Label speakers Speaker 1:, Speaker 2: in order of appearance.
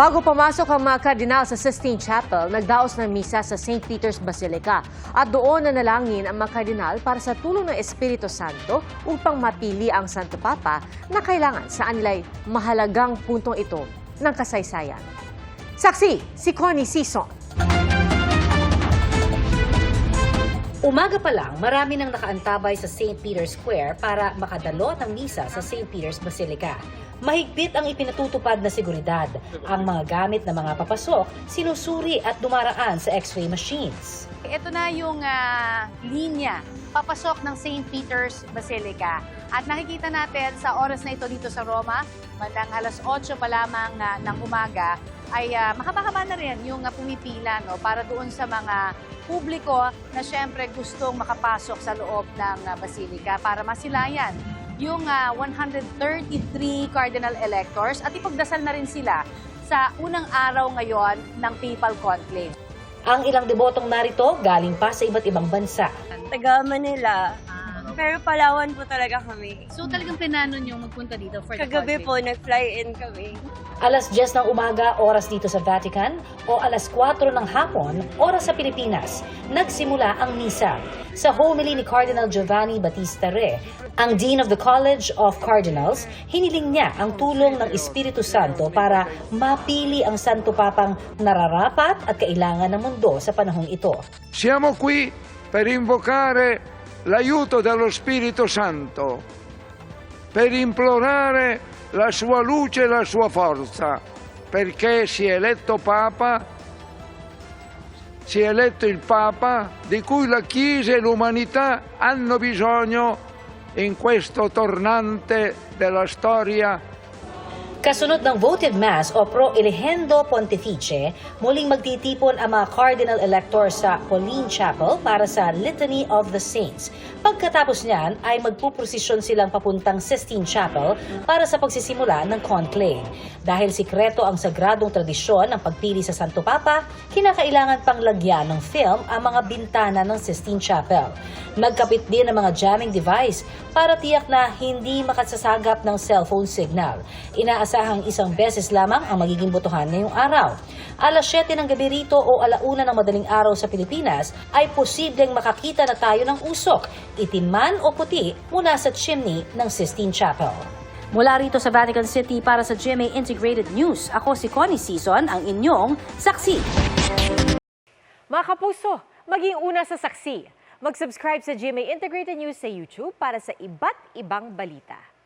Speaker 1: Bago pumasok ang mga kardinal sa Sistine Chapel, nagdaos ng misa sa St. Peter's Basilica at doon na nalangin ang mga kardinal para sa tulong ng Espiritu Santo upang mapili ang Santo Papa na kailangan sa anilay mahalagang puntong ito ng kasaysayan. Saksi, si Connie Sison.
Speaker 2: Umaga pa lang, marami nang nakaantabay sa St. Peter's Square para makadalo ng misa sa St. Peter's Basilica. Mahigpit ang ipinatutupad na seguridad. Ang mga gamit ng mga papasok, sinusuri at dumaraan sa x-ray machines.
Speaker 3: Ito na yung ah, linya papasok ng St. Peter's Basilica. At nakikita natin sa oras na ito dito sa Roma, bandang alas 8 pa lamang na, ng umaga, ay uh, mahaba-haba na rin yung ah, pumipila no, para doon sa mga publiko na syempre gustong makapasok sa loob ng ah, Basilica para masilayan yung ah, 133 cardinal electors at ipagdasal na rin sila sa unang araw ngayon ng Papal Conclave.
Speaker 2: Ang ilang debotong narito galing pa sa iba't ibang bansa.
Speaker 4: taga Manila. Pero Palawan po talaga kami.
Speaker 3: So talagang pinano nyo magpunta dito for
Speaker 4: Kagabi po, nag-fly in kami.
Speaker 2: Alas 10 ng umaga, oras dito sa Vatican, o alas 4 ng hapon, oras sa Pilipinas, nagsimula ang misa. Sa homily ni Cardinal Giovanni Battista Re, ang Dean of the College of Cardinals, hiniling niya ang tulong ng Espiritu Santo para mapili ang Santo Papang nararapat at kailangan ng mundo sa panahong ito.
Speaker 5: Siamo qui per invocare l'aiuto dello Spirito Santo, per implorare la sua luce e la sua forza, perché si è eletto Papa, si è eletto il Papa di cui la Chiesa e l'umanità hanno bisogno in questo tornante della storia
Speaker 2: Kasunod ng voted mass o pro elegendo pontifice, muling magtitipon ang mga cardinal electors sa Pauline Chapel para sa Litany of the Saints. Pagkatapos niyan ay magpuprosesyon silang papuntang Sistine Chapel para sa pagsisimula ng conclave. Dahil sikreto ang sagradong tradisyon ng pagpili sa Santo Papa, kinakailangan pang lagyan ng film ang mga bintana ng Sistine Chapel. Nagkapit din ang mga jamming device para tiyak na hindi makasasagap ng cellphone signal. Inaasahang isang beses lamang ang magiging botohan ngayong araw. Alas 7 ng gabi rito o alauna ng madaling araw sa Pilipinas ay posibleng makakita na tayo ng usok, itim man o puti mula sa chimney ng Sistine Chapel. Mula rito sa Vatican City para sa GMA Integrated News, ako si Connie Season, ang inyong saksi.
Speaker 1: Mga kapuso, maging una sa saksi. Mag-subscribe sa GMA Integrated News sa YouTube para sa iba't ibang balita.